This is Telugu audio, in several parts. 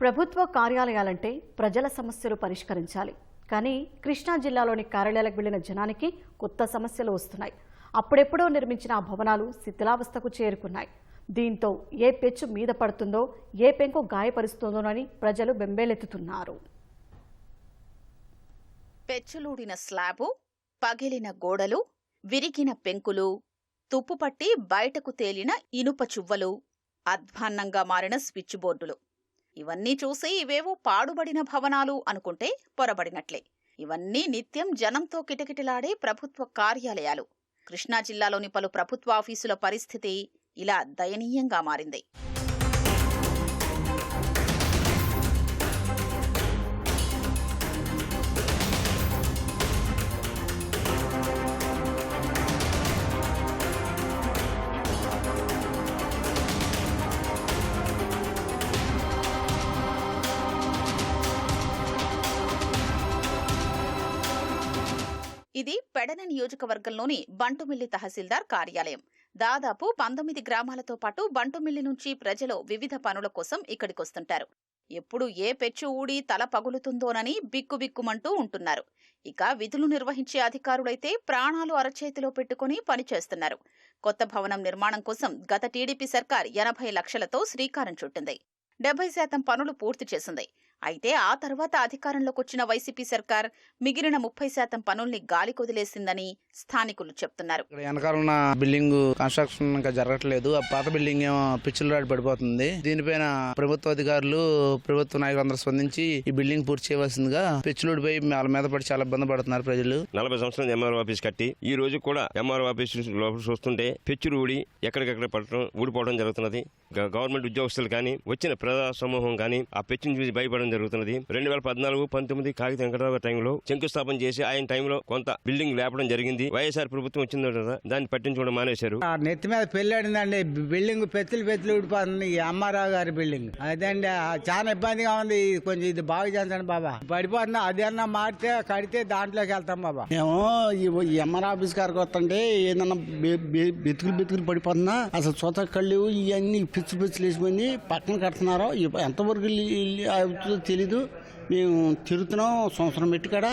ప్రభుత్వ కార్యాలయాలంటే ప్రజల సమస్యలు పరిష్కరించాలి. కానీ కృష్ణా జిల్లాలోని కార్యాలయాలకు వెళ్ళిన జనానికి కొత్త సమస్యలు వస్తున్నాయి. అప్పుడెప్పుడో నిర్మించిన ఆ భవనాలు శిథిలావస్థకు చేరుకున్నాయి. దీంతో ఏ పెచ్చు మీద పడుతుందో ఏ పెంకు గాయపరుస్తుందోనని ప్రజలు బెంబేలెత్తుతున్నారు. పెచ్చులూడిన స్లాబు పగిలిన గోడలు విరిగిన పెంకులు తుప్పుపట్టి బయటకు తేలిన ఇనుప చువ్వలు అధ్వాన్నంగా మారిన స్విచ్ బోర్డులు. ఇవన్నీ చూసి ఇవేవో పాడుబడిన భవనాలు అనుకుంటే పొరబడినట్లే. ఇవన్నీ నిత్యం జనంతో కిటకిటలాడే ప్రభుత్వ కార్యాలయాలు. కృష్ణా జిల్లాలోని పలు ప్రభుత్వ ఆఫీసుల పరిస్థితి ఇలా దయనీయంగా మారింది. ఇది పెడన నియోజకవర్గంలోని బంటుమిల్లి తహసీల్దార్ కార్యాలయం. దాదాపు పంతొమ్మిది గ్రామాలతో పాటు బంటుమిల్లి నుంచి ప్రజలు వివిధ పనుల కోసం ఇక్కడికొస్తుంటారు. ఎప్పుడు ఏ పెచ్చు ఊడి తల పగులుతుందోనని బిక్కుబిక్కుమంటూ ఉంటున్నారు. ఇక విధులు నిర్వహించే అధికారులైతే ప్రాణాలు అరచేతిలో పెట్టుకుని పనిచేస్తున్నారు కొత్త భవనం నిర్మాణం కోసం గత టీడీపీ సర్కార్ ఎనభై లక్షలతో శ్రీకారం చుట్టింది. డెబ్బై శాతం పనులు పూర్తి చేసింది. అయితే ఆ తర్వాత అధికారంలోకి వచ్చిన వైసీపీ సర్కార్ మిగిలిన ముప్పై శాతం పనుల్ని గాలికొదిలేసిందని స్థానికులు చెప్తున్నారు. ఇక్కడ వెనకాల ఉన్న బిల్డింగ్ కన్స్ట్రక్షన్ ఇంకా జరగట్లేదు. ఆ పాత బిల్డింగ్ ఏమో పిచ్చులు రాడి పడిపోతుంది. దీనిపైన ప్రభుత్వ అధికారులు ప్రభుత్వ నాయకులందరూ స్పందించి ఈ బిల్డింగ్ పూర్తి చేయవలసిందిగా పిచ్చులుడి పోయి వాళ్ళ మీద పడి చాలా ఇబ్బంది పడుతున్నారు ప్రజలు. నలభై సంవత్సరాలు ఎంఆర్ఓ ఆఫీస్ కట్టి ఈ రోజు కూడా ఎంఆర్ఓ ఆఫీస్ లోపల చూస్తుంటే పెచ్చులు ఊడి ఎక్కడికెక్కడ పడటం ఊడిపోవడం జరుగుతున్నది. గవర్నమెంట్ ఉద్యోగస్తులు కానీ వచ్చిన ప్రజా సమూహం కానీ ఆ పెచ్చుని చూసి భయపడడం జరుగుతున్నది. రెండు వేల పద్నాలుగు పంతొమ్మిది కాగిత వెంకటరావు టైంలో శంకుస్థాపన చేసి ఆయన టైంలో కొంత బిల్డింగ్ లేపడం జరిగింది. వైఎస్ఆర్ ప్రభుత్వం వచ్చింది కదా దాన్ని పట్టించుకోవడం మానేశారు. ఆ నెత్తి మీద పెళ్ళాడిందండి. బిల్డింగ్ పెచ్చులు పెచ్చులు ఊడిపోతుంది. ఈ అమ్మారావు గారి బిల్డింగ్. అదండి ఆ చాలా ఇబ్బందిగా ఉంది. ఇది కొంచెం ఇది బాగా చేయండి బాబా. పడిపోతుంది. అదన్నా మారితే కడితే దాంట్లోకి వెళ్తాం బాబా. మేము ఈ ఎంఆర్ ఆఫీస్ గారికి వస్తుంటే ఏదన్నా బెతుకులు బెతుకులు పడిపోతున్నా అసలు సొత కళ్ళు ఇవన్నీ పిచ్చి పిచ్చులు లేచిపోయింది పక్కన కడుతున్నారో ఎంతవరకు అవుతుందో తెలీదు. మేము తిరుగుతున్నాం సంవత్సరం పెట్టి కాడ.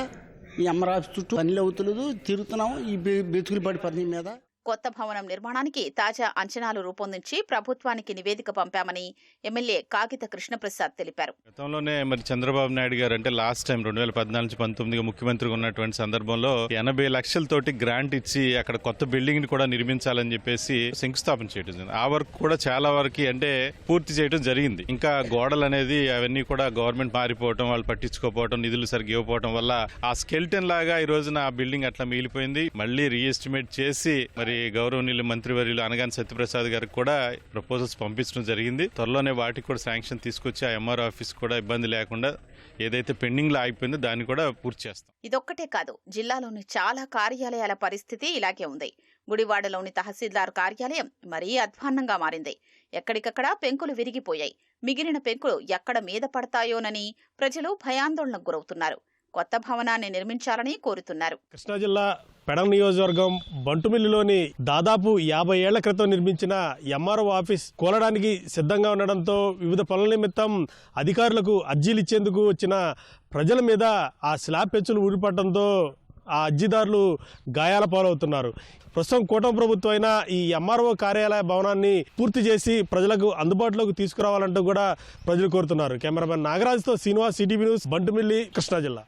ఈ ఎంఆర్ చుట్టూ పనులు అవుతలేదు తిరుగుతున్నాం ఈ బెతుకులు బెతుకులు పడిపోతున్నాయి మీద. కొత్త భవనం నిర్మాణానికి తాజా అంచనాలు రూపొందించి ప్రభుత్వానికి నివేదిక పంపామని ఎమ్మెల్యే కాగిత కృష్ణప్రసాద్ తెలిపారు. గతంలోనే మరి చంద్రబాబు నాయుడు గారు అంటే లాస్ట్ టైం రెండు వేల పద్నాలుగు నుంచి పంతొమ్మిదిగా ముఖ్యమంత్రిగా ఉన్నటువంటి సందర్భంలో ఎనభై లక్షలతోటి గ్రాంట్ ఇచ్చి అక్కడ కొత్త బిల్డింగ్ని కూడా నిర్మించాలని చెప్పేసి శంకుస్థాపన చేయడం జరిగింది. ఆ వర్క్ కూడా చాలా వరకు అంటే పూర్తి చేయడం జరిగింది. ఇంకా గోడలు అనేది అవన్నీ కూడా గవర్నమెంట్ మారిపోవడం వాళ్ళు పట్టించుకోకపోవడం నిధులు సరిగ్గా ఇవ్వకపోవడం వల్ల ఆ స్కెల్టన్ లాగా ఈ రోజున ఆ బిల్డింగ్ అట్లా మిగిలిపోయింది. మళ్ళీ రీఎస్టిమేట్ చేసి మరి గౌరవనీయులు మంత్రివర్యులు అనగాని సత్యప్రసాద్ గారికి కూడా ప్రపోజల్స్ పంపించడం జరిగింది. త్వరలోనే వాటికి కూడా శాంక్షన్ తీసుకొచ్చి ఆ ఎంఆర్ ఆఫీస్ కూడా ఇబ్బంది లేకుండా ఏదైతే పెండింగ్లో ఆగిపోయిందో దాన్ని కూడా పూర్తి చేస్తాం. ఇదొక్కటే కాదు జిల్లాలోని చాలా కార్యాలయాల పరిస్థితి ఇలాగే ఉంది. గుడివాడలోని తహసీల్దార్ కార్యాలయం మరీ అధ్వాన్నంగా మారింది. ఎక్కడికక్కడ పెంకులు విరిగిపోయాయి. మిగిలిన పెంకులు ఎక్కడ మీద పడతాయోనని ప్రజలు భయాందోళనకు గురవుతున్నారు. కొత్త భవనాన్ని నిర్మించాలని కోరుతున్నారు. కృష్ణా జిల్లా పెడం నియోజకవర్గం బంటుమిల్లిలోని దాదాపు యాభై ఏళ్ళ క్రితం నిర్మించిన ఎంఆర్ఓ ఆఫీస్ కూలడానికి సిద్ధంగా ఉండడంతో వివిధ పనుల నిమిత్తం అధికారులకు అర్జీలు ఇచ్చేందుకు వచ్చిన ప్రజల మీద ఆ స్లాబ్ పెచ్చులు ఊడిపడటంతో ఆ అర్జీదారులు గాయాల పాలవుతున్నారు. ప్రస్తుతం కూటమి ప్రభుత్వం అయినా ఈ ఎంఆర్ఓ కార్యాలయ భవనాన్ని పూర్తి చేసి ప్రజలకు అందుబాటులోకి తీసుకురావాలంటూ కూడా ప్రజలు కోరుతున్నారు. కెమెరామెన్ నాగరాజుతో శ్రీనివాస్ సిటీవీ న్యూస్ బంటుమిల్లి కృష్ణా జిల్లా.